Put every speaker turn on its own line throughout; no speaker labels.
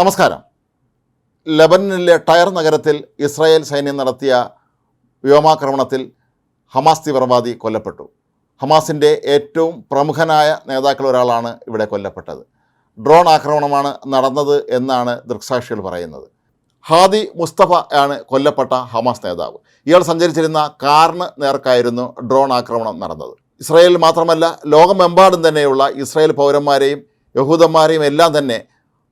നമസ്കാരം. ലബനനിലെ ടയർ നഗരത്തിൽ ഇസ്രായേൽ സൈന്യം നടത്തിയ വ്യോമാക്രമണത്തിൽ ഹമാസ് തീവ്രവാദി കൊല്ലപ്പെട്ടു. ഹമാസിന്റെ ഏറ്റവും പ്രമുഖനായ നേതാക്കൾ ഒരാളാണ് ഇവിടെ കൊല്ലപ്പെട്ടത്. ഡ്രോൺ ആക്രമണമാണ് നടന്നത് എന്നാണ് ദൃക്സാക്ഷികൾ പറയുന്നത്. ഹാദി മുസ്തഫ ആണ് കൊല്ലപ്പെട്ട ഹമാസ് നേതാവ്. ഇയാൾ സഞ്ചരിച്ചിരുന്ന കാറിന് നേർക്കായിരുന്നു ഡ്രോൺ ആക്രമണം നടന്നത്. ഇസ്രായേലിൽ മാത്രമല്ല ലോകമെമ്പാടും തന്നെയുള്ള ഇസ്രായേൽ പൗരന്മാരെയും യഹൂദന്മാരെയും എല്ലാം തന്നെ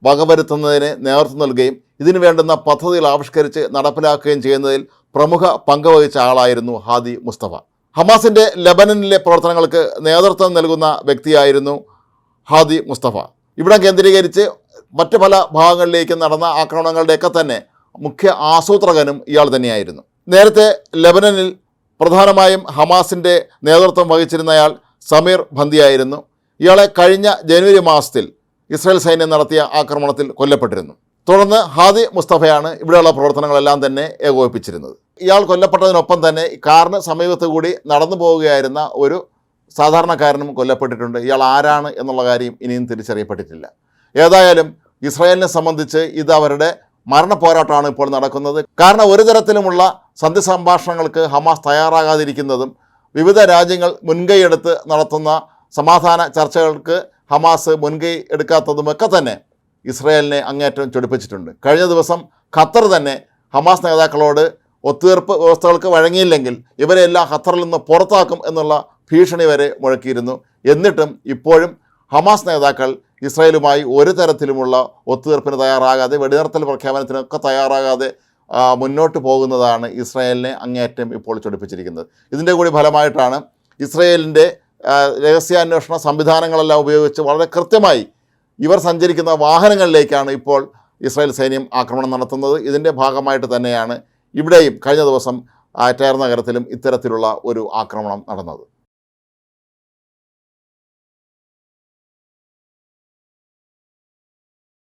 വകവരുത്തുന്നതിന് നേതൃത്വം നൽകുകയും ഇതിനു വേണ്ടുന്ന പദ്ധതികൾ ആവിഷ്കരിച്ച് നടപ്പിലാക്കുകയും ചെയ്യുന്നതിൽ പ്രമുഖ പങ്കുവഹിച്ച ആളായിരുന്നു ഹാദി മുസ്തഫ. ഹമാസിന്റെ ലബനനിലെ പ്രവർത്തനങ്ങൾക്ക് നേതൃത്വം നൽകുന്ന വ്യക്തിയായിരുന്നു ഹാദി മുസ്തഫ. ഇവിടം കേന്ദ്രീകരിച്ച് മറ്റു പല ഭാഗങ്ങളിലേക്ക് നടന്ന ആക്രമണങ്ങളുടെയൊക്കെ തന്നെ മുഖ്യ ആസൂത്രകനും ഇയാൾ തന്നെയായിരുന്നു. നേരത്തെ ലബനനിൽ പ്രധാനമായും ഹമാസിന്റെ നേതൃത്വം വഹിച്ചിരുന്നയാൾ സമീർ ഭന്തിയായിരുന്നു ഇയാളെ കഴിഞ്ഞ ജനുവരി മാസത്തിൽ ഇസ്രായേൽ സൈന്യം നടത്തിയ ആക്രമണത്തിൽ കൊല്ലപ്പെട്ടിരുന്നു. തുടർന്ന് ഹാദി മുസ്തഫയാണ് ഇവിടെയുള്ള പ്രവർത്തനങ്ങളെല്ലാം തന്നെ ഏകോപിപ്പിച്ചിരുന്നത്. ഇയാൾ കൊല്ലപ്പെട്ടതിനൊപ്പം തന്നെ കാറിന് സമീപത്ത് കൂടി നടന്നു പോവുകയായിരുന്ന ഒരു സാധാരണക്കാരനും കൊല്ലപ്പെട്ടിട്ടുണ്ട്. ഇയാൾ ആരാണ് എന്നുള്ള കാര്യം ഇനിയും തിരിച്ചറിയപ്പെട്ടിട്ടില്ല. ഏതായാലും ഇസ്രായേലിനെ സംബന്ധിച്ച് ഇത് അവരുടെ മരണ പോരാട്ടമാണ് ഇപ്പോൾ നടക്കുന്നത്. കാരണം ഒരു തരത്തിലുമുള്ള സന്ധി സംഭാഷണങ്ങൾക്ക് ഹമാസ് തയ്യാറാകാതിരിക്കുന്നതും വിവിധ രാജ്യങ്ങൾ മുൻകൈയെടുത്ത് നടത്തുന്ന സമാധാന ചർച്ചകൾക്ക് ഹമാസ് മുൻകൈ എടുക്കാത്തതുമൊക്കെ തന്നെ ഇസ്രായേലിനെ അങ്ങേറ്റം ചൊടിപ്പിച്ചിട്ടുണ്ട്. കഴിഞ്ഞ ദിവസം ഖത്തർ തന്നെ ഹമാസ് നേതാക്കളോട് ഒത്തുതീർപ്പ് വ്യവസ്ഥകൾക്ക് വഴങ്ങിയില്ലെങ്കിൽ ഇവരെല്ലാം ഖത്തറിൽ നിന്ന് പുറത്താക്കും എന്നുള്ള ഭീഷണി വരെ മുഴക്കിയിരുന്നു. എന്നിട്ടും ഇപ്പോഴും ഹമാസ് നേതാക്കൾ ഇസ്രായേലുമായി ഒരു തരത്തിലുമുള്ള ഒത്തുതീർപ്പിന് തയ്യാറാകാതെ വെടിനിർത്തൽ പ്രഖ്യാപനത്തിനൊക്കെ തയ്യാറാകാതെ മുന്നോട്ട് പോകുന്നതാണ് ഇസ്രായേലിനെ അങ്ങേയറ്റം ഇപ്പോൾ ചൊടിപ്പിച്ചിരിക്കുന്നത്. ഇതിന്റെ കൂടി ഫലമായിട്ടാണ് ഇസ്രായേലിന്റെ രഹസ്യാന്വേഷണ സംവിധാനങ്ങളെല്ലാം ഉപയോഗിച്ച് വളരെ കൃത്യമായി ഇവർ സഞ്ചരിക്കുന്ന വാഹനങ്ങളിലേക്കാണ് ഇപ്പോൾ ഇസ്രായേൽ സൈന്യം ആക്രമണം നടത്തുന്നത്. ഇതിന്റെ ഭാഗമായിട്ട് തന്നെയാണ് ഇവിടെയും കഴിഞ്ഞ ദിവസം ടയർ നഗരത്തിലും ഇത്തരത്തിലുള്ള ഒരു ആക്രമണം നടന്നത്.